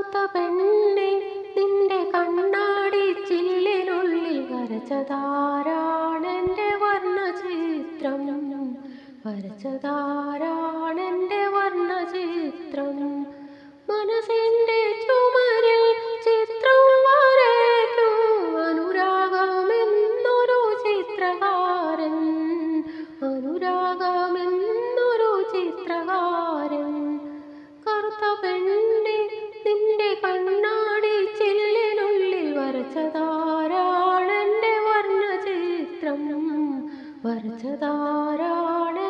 കറുത്ത പെണ്ണെ നിന്റെ കണ്ണാടി ചില്ലിനുള്ളിൽ വരച്ചതാരാണെന്റെ വർണചിത്രം. വരച്ചതാരാണെന്റെ വർണചിത്രം. മനസ്സിന്റെ ചുമരിൽ ചിത്രം വരയ്ക്കും. അനുരാഗമെന്നൊരു ചിത്രകാരൻ. അനുരാഗമെന്നൊരു ചിത്രകാരൻ. കറുത്ത പെണ്ണെ കണ്ണാടി ചില്ലിനുള്ളിൽ വരച്ചതാരാണെന്റെ വർണചിത്രം? വരച്ചതാരാണെന്റെ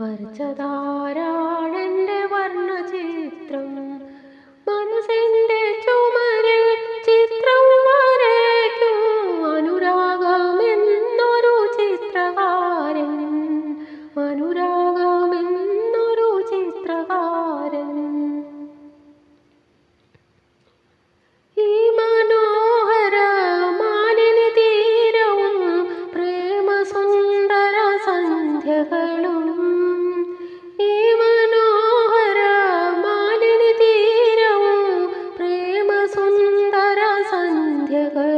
വരച്ചതാരാണെന്റെ വർണചിത്രം പ്രേമസുന്ദര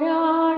Narayana.